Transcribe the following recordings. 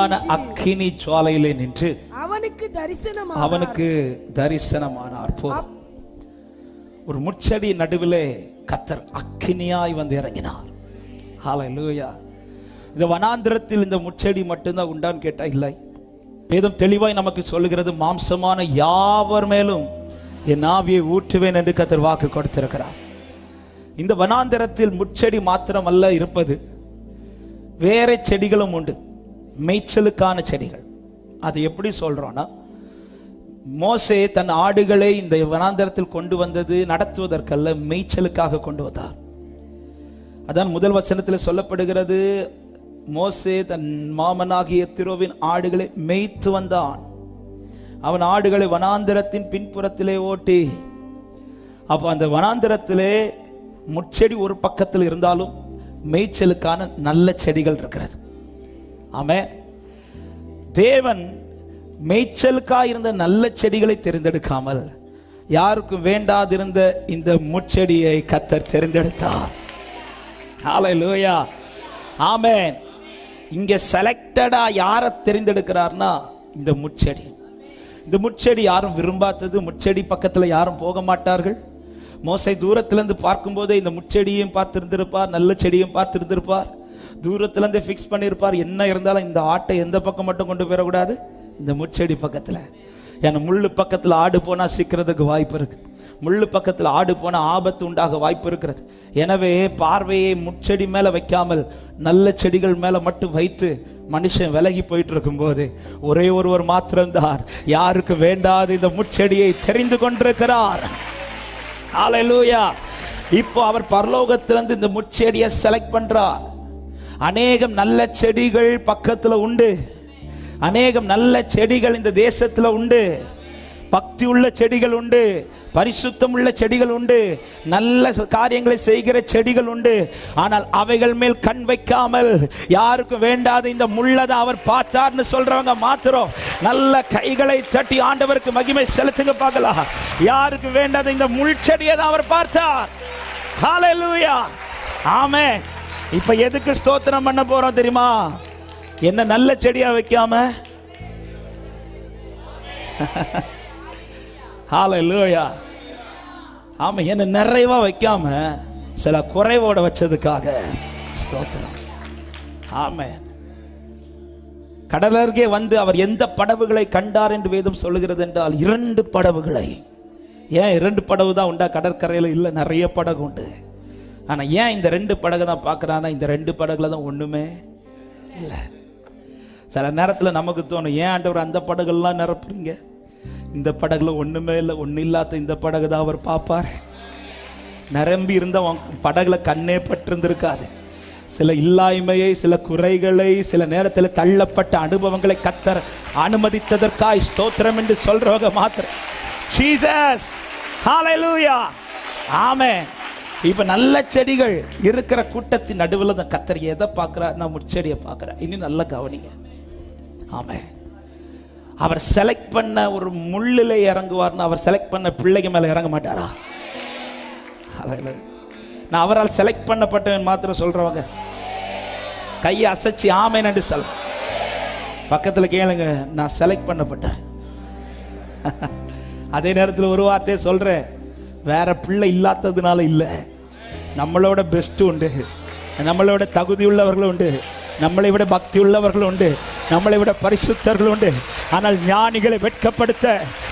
அக்கினி ஜுவாலையிலே நின்று அவனுக்கு தரிசனம் அவனுக்கு தரிசனமானார். போ. ஒரு முச்செடி நடுவிலே கத்தர் அக்கினியாய் வந்து இறங்கினார். ஹalleluya இந்த வனாந்திரத்தில் இந்த முச்செடி மட்டும்தான் உண்டான்னு கேட்டா இல்லை. வேதம் தெளிவாய் நமக்கு சொல்லுகிறது மாம்சமான யாவர் மேலும் என் ஆவியை ஊற்றுவேன் என்று கத்தர் வாக்கு கொடுத்திருக்கிறார். இந்த வனாந்திரத்தில் முச்செடி மாத்திரமல்ல இருப்பது வேற செடிகளும் உண்டு. மேய்ச்சலுக்கான செடிகள். அது எப்படி சொல்கிறோன்னா மோசே தன் ஆடுகளை இந்த வனாந்தரத்தில் கொண்டு வந்தது நடத்துவதற்கல்ல மேய்ச்சலுக்காக கொண்டு வந்தார். அதான் முதல் வசனத்தில் சொல்லப்படுகிறது மோசே தன் மாமனாகிய திரோவின் ஆடுகளை மேய்த்து வந்தான். அவன் ஆடுகளை வனாந்தரத்தின் பின்புறத்திலே ஓட்டி அப்போ அந்த வனாந்தரத்திலே முட்செடி ஒரு பக்கத்தில் இருந்தாலும் மேய்ச்சலுக்கான நல்ல செடிகள் இருக்கிறது. ஆமே தேவன் மேய்ச்சலுக்காக இருந்த நல்ல செடிகளை தெரிந்தெடுக்காமல் யாருக்கும் வேண்டாதிருந்த இந்த முட்செடியை கத்தர் தெரிந்தெடுத்தார். ஹalleluya ஆமேன். இங்கே செலக்டடா யாரை தெரிந்தெடுக்கிறார்னா இந்த முட்செடி. இந்த முட்செடி யாரும் விரும்பாதது முட்செடி பக்கத்தில் யாரும் போக மாட்டார்கள். மோசை தூரத்திலேருந்து பார்க்கும்போதே இந்த முச்செடியும் பார்த்திருந்திருப்பார் நல்ல செடியும் பார்த்திருந்திருப்பார். தூரத்திலிருந்து ஃபிக்ஸ் பண்ணியிருப்பார். என்ன இருந்தாலும் இந்த ஆட்டை எந்த பக்கம் மட்டும் கொண்டு போயிடக்கூடாது? இந்த முச்செடி பக்கத்துல. ஏன்னா முள்ளு பக்கத்துல ஆடு போனா சிக்கிறதுக்கு வாய்ப்பு இருக்கு. முள்ளு பக்கத்துல ஆடு போனா ஆபத்து உண்டாக வாய்ப்பு இருக்கிறது. எனவே பார்வையை முச்செடி மேல வைக்காமல் நல்ல செடிகள் மேல மட்டும் வைத்து மனுஷன் விலகி போயிட்டு இருக்கும்போது ஒரே ஒருவர் மாத்திரம்தான். யாருக்கு வேண்டாத இந்த முச்செடியை தெரிந்து கொண்டிருக்கிறார். ஹalleluya இப்போ அவர் பரலோகத்திலிருந்து இந்த முச்செடியை செலக்ட் பண்றார். அநேகம் நல்ல செடிகள் பக்கத்தில் உண்டு. அநேகம் நல்ல செடிகள் இந்த தேசத்தில் உண்டு. பக்தி உள்ள செடிகள் உண்டு. பரிசுத்தம் உள்ள செடிகள் உண்டு. நல்ல காரியங்களை செய்கிற செடிகள் உண்டு. ஆனால் அவைகள் மேல் கண் வைக்காமல் யாருக்கும் வேண்டாத இந்த முள்ளதை அவர் பார்த்தார்னு சொல்றவங்க மாத்திரம் நல்ல கைகளை தட்டி ஆண்டவருக்கு மகிமை செலுத்துங்க பார்க்கலாம். யாருக்கு வேண்டாத இந்த முள் செடியை தான் அவர் பார்த்தார். ஹalleluya ஆமே இப்ப எதுக்கு ஸ்தோத்திரம் பண்ண போறோம் தெரியுமா? என்ன நல்ல செடியா வைக்காம? ஹalleluya. ஆமா என்ன நிறைவா வைக்காம சில குறைவோட வச்சதுக்காக ஸ்தோத்திரம். ஆமே. கடலருகே வந்து அவர் எந்த படவுகளை கண்டார் என்று வேதம் சொல்லுகிறது என்றால் இரண்டு படவுகளை. ஏன் இரண்டு படவு தான் உண்டா? கடற்கரையில் இல்லை நிறைய படகு உண்டு. ஆனால் ஏன் இந்த ரெண்டு படகு தான் பார்க்குறான்னா இந்த ரெண்டு படகுல தான் ஒன்றுமே இல்லை. சில நேரத்தில் நமக்கு தோணும் ஏன் ஆண்டவர் அந்த படகுலாம் நிரப்புறீங்க? இந்த படகுல ஒன்றுமே இல்லை ஒன்றும் இல்லாத இந்த படகு தான் அவர் பார்ப்பார். நிரம்பி இருந்த படகுல கண்ணே பட்டிருந்திருக்காது. சில இல்லாய்மையை சில குறைகளை சில நேரத்தில் தள்ளப்பட்ட அனுபவங்களை கத்தர் அனுமதித்ததற்காய் ஸ்தோத்திரம் என்று சொல்றவங்க மாத்திரம். ஜீசஸ் ஹalleluya ஆமென் இப்ப நல்ல செடிகள் இருக்கிற கூட்டத்தின் நடுவில் தான் கத்தர் எதை பார்க்கிறார்? முச்செடியை பார்க்குறேன். இனி நல்லா கவனிங்க. ஆமாம் அவர் செலக்ட் பண்ண ஒரு முள்ளில இறங்குவார்னு அவர் செலக்ட் பண்ண பிள்ளைங்க மேலே இறங்க மாட்டாரா? நான் அவரால் செலக்ட் பண்ணப்பட்டவன் மாத்திரம் சொல்றவங்க. கையை அசைச்சு ஆமை நண்டு சொல்ல பக்கத்தில் கேளுங்க நான் செலக்ட் பண்ணப்பட்டேன். அதே நேரத்தில் ஒரு வார்த்தையை சொல்றேன். வேற பிள்ளை இல்லாததுனால இல்லை. நம்மளோட பெஸ்ட் உண்டு. நம்மளோட தகுதி உண்டு. நம்மளை விட பக்தி உள்ளவர்கள் உண்டு. நம்மளை விட பரிசுத்தர்கள் உண்டு. ஆனால் ஞானிகளை வெட்கப்படுத்த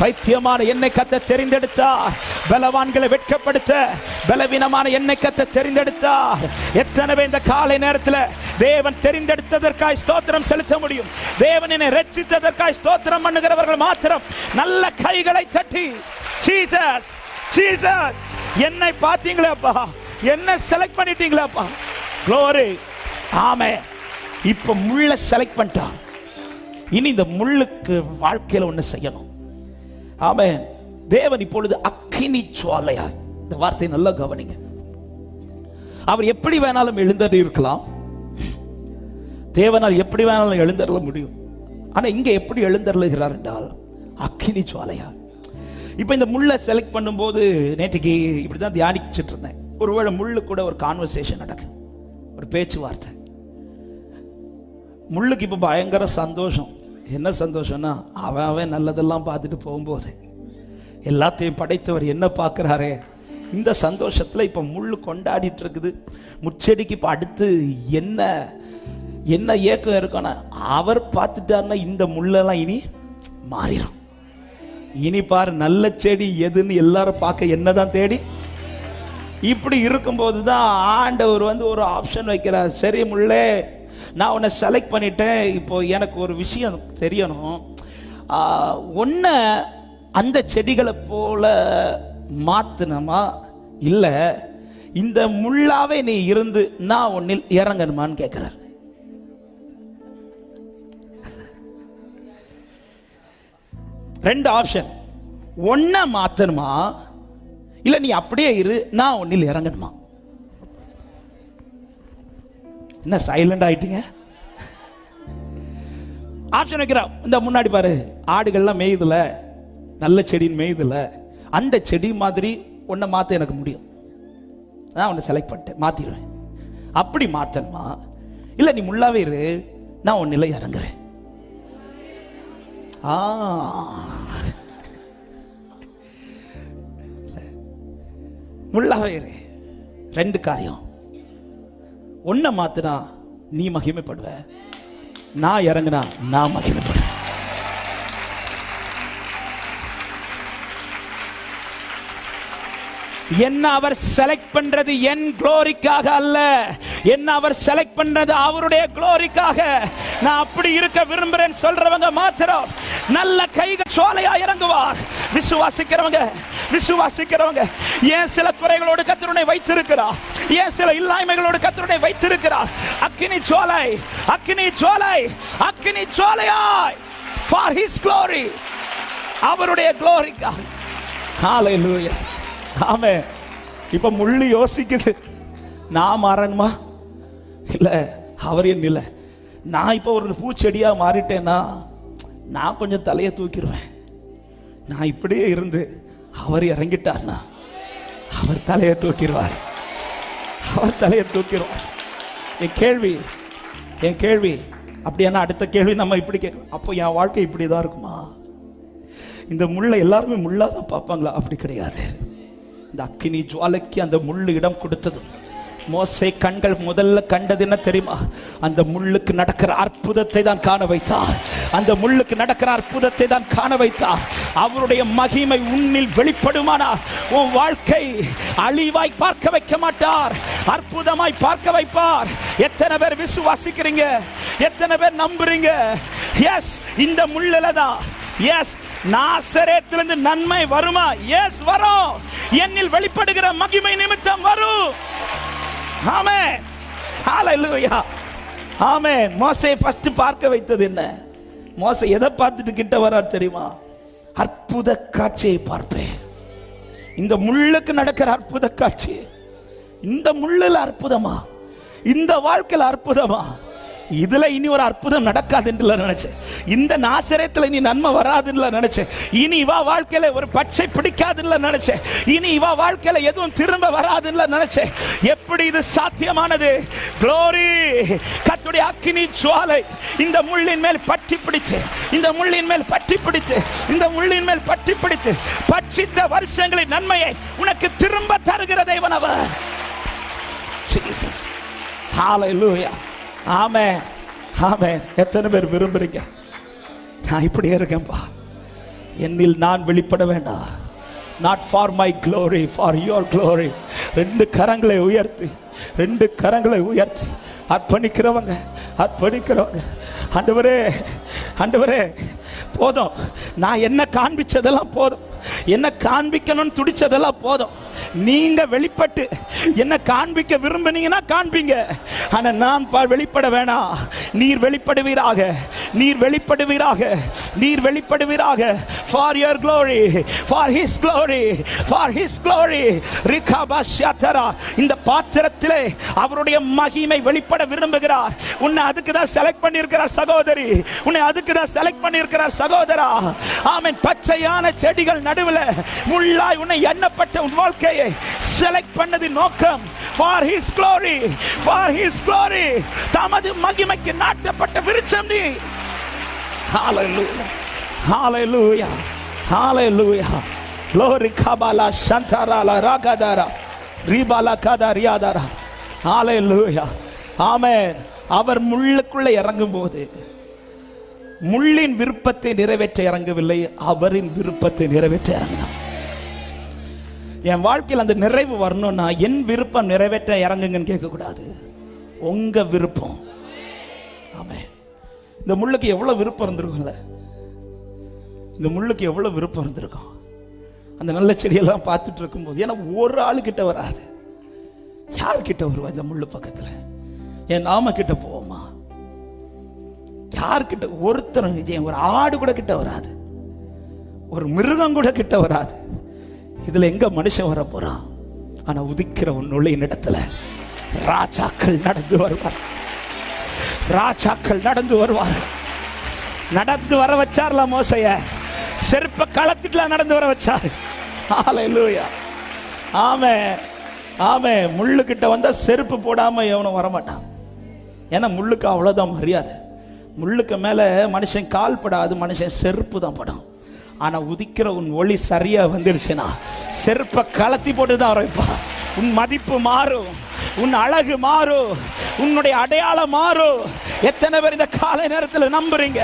பைத்தியமான என்னை கத்த தெரிந்தெடுத்தார் பலவான்களை வெட்கப்படுத்த பலவீனமான என்னை கத்த தெரிந்தெடுத்தார் எத்தனை இந்த காலை நேரத்தில் தேவன் தெரிந்தெடுத்ததற்காய் ஸ்தோத்திரம் செலுத்த முடியும்? தேவன் என்னை ரச்சித்ததற்காய் ஸ்தோத்திரம் பண்ணுகிறவர்கள் மாத்திரம் நல்ல கைகளை தட்டி சீசஸ் சீசஸ் என்னை பார்த்தீங்களேப்பா என்ன செலக்ட் பண்ணிட்டீங்களாப்பா? க்ளோரி ஆமே. இப்போ முள்ள செலக்ட் பண்ணிட்டான். இனி இந்த முள்ளுக்கு வாழ்க்கையில ஒண்ணு செய்யணும். ஆமே. தேவன் இப்பொழுது அக்கினி சுவாலையா இந்த வார்த்தையை நல்லா கவனிங்க. அவர் எப்படி வேணாலும் எழுந்தடி இருக்கலாம். தேவனால் எப்படி வேணாலும் எழுந்தருள முடியும். ஆனா இங்க எப்படி எழுந்தருளுகிறார் என்றால் அக்கினி சுவாலையா இப்போ இந்த முள்ளை செலக்ட் பண்ணும்போது நேற்றுக்கு இப்படி தான் தியானிச்சுட்டு இருந்தேன். ஒருவேளை முள்ளு கூட ஒரு கான்வர்சேஷன் நடக்கும் ஒரு பேச்சுவார்த்தை. முள்ளுக்கு இப்போ பயங்கர சந்தோஷம். என்ன சந்தோஷம்னா அவன் அவன் நல்லதெல்லாம் பார்த்துட்டு போகும்போது எல்லாத்தையும் படைத்தவர் என்ன பார்க்குறாரே? இந்த சந்தோஷத்தில் இப்போ முள் கொண்டாடிட்டு இருக்குது. முச்செடிக்கு இப்போ அடுத்து என்ன என்ன ஏக்கம் இருக்குன்னா அவர் பார்த்துட்டாருன்னா இந்த முள்ளெல்லாம் இனி மாறிடும். இனி பாரு நல்ல செடி எதுன்னு எல்லாரும் பார்க்க என்னதான் தேடி? இப்படி இருக்கும்போது தான் ஆண்டவர் வந்து ஒரு ஆப்ஷன் வைக்கிறார். சரி முள்ளே நான் உன்னை செலக்ட் பண்ணிட்டேன். இப்போ எனக்கு ஒரு விஷயம் தெரியணும். ஒன்றை அந்த செடிகளை போல மாற்றினமா இல்லை இந்த முள்ளாவே நீ இருந்து நான் ஒன்னில் இறங்கணுமான்னு கேட்குறார் ரெண்டு ஆப்ஷன் ஒன்றை மாற்றணுமா இல்லை நீ அப்படியே இரு நான் ஒன்னில் இறங்கணுமா? என்ன சைலண்ட் ஆயிட்டீங்க? ஆப்ஷன் வைக்கிறா இந்த முன்னாடி பாரு ஆடுகள்லாம் மேயுதுல நல்ல செடின்னு மேயுதுல அந்த செடி மாதிரி ஒன்றை மாற்ற எனக்கு முடியும். நான் உன்னை செலக்ட் பண்ணிட்டேன் மாற்றிடுவேன் அப்படி மாற்றணுமா இல்லை நீ முள்ளாவே இரு நான் ஒன்னில் இறங்குறேன். ஆ. முள்ளாவே இரு ரெண்டு காரியம். உன்னை மாத்தினா நீ மகிமைப்படுவ. நான் இறங்குனா நான் மகிமைப்படுவேன் என்ன அவர் செலக்ட் பண்றது என் குளோரிக்காக அல்ல. என்ன அவர் செலக்ட் பண்றது அவருடைய குளோரிக்காக நான் அப்படி இருக்க விரும்புறேன் சொல்றவங்க மாத்திரம் நல்ல கைகள் சோலையா இறங்குவார். விசுவாசிக்கிறவங்க விசுவாசிக்கிறவங்க ஏன் சில குறைகளோடு கத்தருனை வைத்திருக்கிறார்? ஏன் சில இல்லாய்மைகளோடு கத்தருனை வைத்திருக்கிறார்? அக்கினி சோலை அக்கினி சோலை அக்கினி சோலையாய். ஃபார் ஹிஸ் க்ளோரி அவருடைய க்ளோரிக்காக ஹalleluya ஆமே இப்ப முள்ளு யோசிக்குது. நான் மாறணுமா? இல்லை அவர் என்ன இல்லை நான் இப்போ ஒரு பூச்செடியாக மாறிட்டேன்னா நான் கொஞ்சம் தலையை தூக்கிடுவேன். நான் இப்படியே இருந்து அவர் இறங்கிட்டார்னா அவர் தலையை தூக்கிடுவார். அவர் தலையை தூக்கிடுவார். என் கேள்வி என் கேள்வி அப்படியானா அடுத்த கேள்வி நம்ம இப்படி கே அப்போ என் வாழ்க்கை இப்படி தான் இருக்குமா? இந்த முள்ளை எல்லாருமே முள்ளாக தான் பார்ப்பாங்களா? அப்படி கிடையாது. இந்த அக்கினி ஜுவாலைக்கு அந்த முள்ளு இடம் கொடுத்ததும் மோசை கண்கள் முதல்ல கண்டது என்ன தெரியுமா? அந்த முள்ளுக்கு நடக்கிற அற்புதத்தை தான் காண வைத்தார். அந்த முள்ளுக்கு நடக்கிற அற்புதத்தை தான் காண வைத்தார். அவருடைய மகிமை உன்னில் வெளிப்படுமானால் உன் வாழ்க்கை அழிவாய் பார்க்க வைக்க மாட்டார். அற்புதமாய் பார்க்க வைப்பார். எத்தனை பேர் விசுவாசிக்கிறீங்க? எத்தனை பேர் நம்புறீங்க? எஸ் இந்த முள்ளில தான். எஸ் நாசரேத்திலிருந்து நன்மை வருமா? எஸ் வரும். என்னில் வெளிப்படுகிற மகிமை நிமித்தம் வரும். ஆமே ஹalleluya ஆமே மோசே ஃபர்ஸ்ட் பார்க்க வைத்தது என்ன? மோச எதை பார்த்துட்டு கிட்ட வரார் தெரியுமா? அற்புத காட்சியை பார்ப்பேன். இந்த முள்ளுக்கு நடக்கிற அற்புத காட்சி. இந்த முள்ளில் அற்புதமா? இந்த வாழ்க்கையில் அற்புதமா? இதுல இனி ஒரு அற்புதம் நடக்காதுன்னு நினைச்சேன். இந்த நாசரத்துல இனி நன்மை வராதுன்னு நினைச்சேன். இனி இவா வாழ்க்கையில ஒரு பச்சை பிடிக்காதுன்னு நினைச்சேன். இனி இவா வாழ்க்கையில எதுவும் திரும்ப வராதுன்னு நினைச்சேன். எப்படி இது சாத்தியமானது? குளோரி கத்துடைய அக்கினி சுவாலை இந்த முள்ளின் மேல் பற்றி பிடித்து இந்த முள்ளின் மேல் பற்றி பிடித்து இந்த முள்ளின் மேல் பற்றி பிடித்து பட்சித்த வருஷங்களின் நன்மையை உனக்கு திரும்ப தருகிற தேவன் அவர். ஜீசஸ் ஹalleluya ஆமே ஆமே எத்தனை பேர் விரும்புறீங்க? நான் இப்படியே இருக்கேன்பா. என்னில் நான் வெளிப்பட வேண்டாம் not for my glory for your glory ரெண்டு கரங்களை உயர்த்தி ரெண்டு கரங்களை உயர்த்தி. அர்ப்பணிக்கிறவங்க அர்ப்பணிக்கிறவங்க. ஆண்டவரே ஆண்டவரே போதும். நான் என்ன காண்பிச்சதெல்லாம் போதும். என்ன காண்பிக்கணும்னு துடிச்சதெல்லாம் போதும். நீங்க வெளிப்பட்டு என்ன காண்பிக்க விரும்புனீங்கன்னா காண்பீங்க. ஆனா நான் வெளிப்பட வேணாம். நீர் வெளிப்படுவீராக. நீர் வெளிப்படுவீராக. நீர் வெளிப்படுவீராக. For your glory for his glory for his glory. ரிகாபாஷ்யாத்தரா இந்த பாத்திரத்திலே அவருடைய மகிமை வெளிப்பட விரும்புகிறார். உன்னை அதுக்கு தான் செலக்ட் பண்ணியிருக்கிறார் சகோதரி. உன்னை அதுக்கு தான் செலக்ட் பண்ணியிருக்கிறார் சகோதரா. ஆமென். பச்சையான செடிகள் நடுவில் முள்ளாய் உன்னை எண்ணப்பட்ட உன் வாழ்க்கையை செலக்ட் பண்ணது நோக்கம். For his glory for his glory தமது மகிமைக்கு நாட்டப்பட்ட விருச்சம் நீ. Hallelujah. Hallelujah. Hallelujah. Glory kabala shantarala ragadara. Ribala kadariadara. Hallelujah. Amen. அவர் முள்ளுக்குள்ள இறங்கும் போது முள்ளின் விருப்பத்தை நிறைவேற்ற இறங்கவில்லை அவரின் விருப்பத்தை நிறைவேற்ற இறங்கினார் என் வாழ்க்கையில் அந்த நிறைவு வரணும்னா என் விருப்பம் நிறைவேற்ற இறங்குங்கன்னு கேட்கக்கூடாது உங்க விருப்பம் ஆமே இந்த முள்ளுக்கு எவ்வளவு விருப்பம் இருந்திருக்கும்ல இந்த முள்ளுக்கு எவ்வளவு விருப்பம் இருந்திருக்கும்? அந்த நல்ல செடியெல்லாம் பார்த்துட்டு இருக்கும்போது ஏன்னா ஒரு ஆளு கிட்ட வராது. யார் கிட்ட வருவா இந்த முள்ளு பக்கத்துல? என் நாம கிட்ட போவோமா? யார்கிட்ட? ஒருத்தரும் ஏன் ஒரு ஆடு கூட கிட்ட வராது. ஒரு மிருகம் கூட கிட்ட வராது. இதுல எங்க மனுஷன் வர போறான் ஆனா உதிக்கிற உன்னுள்ள இடத்துல ராஜாக்கள் நடந்து வருவார் ராஜாக்கள் நடந்து வருவார் நடந்து வர வச்சார்ல மோசைய? செருப்ப களத்துக்குலாம் நடந்து வர வச்சார் ஹalleluya ஆமே ஆமே முள்ளுக்கிட்ட வந்தா செருப்பு போடாம எவனும் வரமாட்டான். ஏன்னா முள்ளுக்கு அவ்வளோதான் மரியாதை. முள்ளுக்கு மேலே மனுஷன் கால் படாது மனுஷன் செருப்பு தான் படும். ஆனா உதிக்கிற உன் ஒளி சரியா வந்துருச்சுன்னா செருப்பை கலத்தி போட்டு தான் வைப்பா உன் மதிப்பு மாறும் உன் அழகு மாறும் உன்னுடைய அடையாளம் மாறும். எத்தனை பேர் இந்த காலை நேரத்தில் நம்புறீங்க?